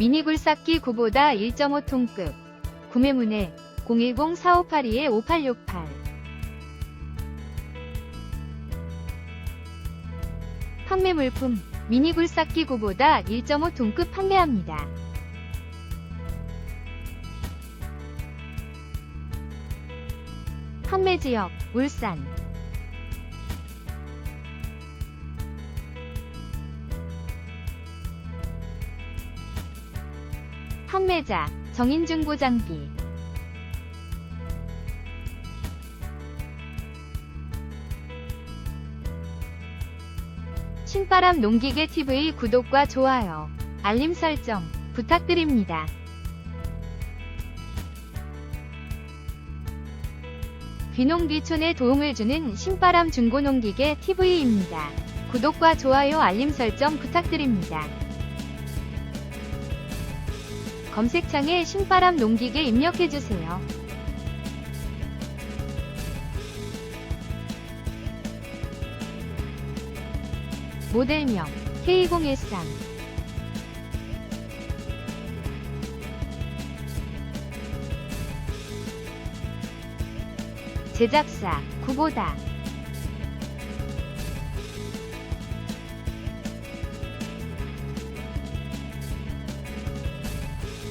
미니 굴삭기 9보다 1.5톤급. 구매 문의 010-4582-5868. 판매 물품 미니 굴삭기 9보다 1.5톤급 판매합니다. 판매 지역 울산 판매자 정인중고 장비 신바람 농기계 TV 구독과 좋아요, 알림 설정 부탁드립니다. 귀농귀촌에 도움을 주는 신바람 중고농기계 TV입니다. 구독과 좋아요 알림 설정 부탁드립니다. 검색창에 신바람 농기계 입력해주세요. 모델명 K2013 제작사 구보다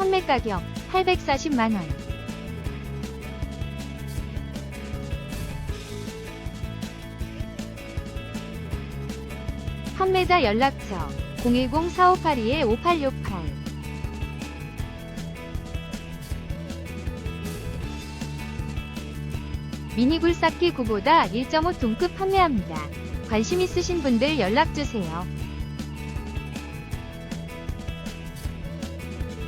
판매 가격 840만 원 판매자 연락처 010-4582-5868 미니 굴삭기 9보다 1.5톤급 판매합니다. 관심 있으신 분들 연락주세요.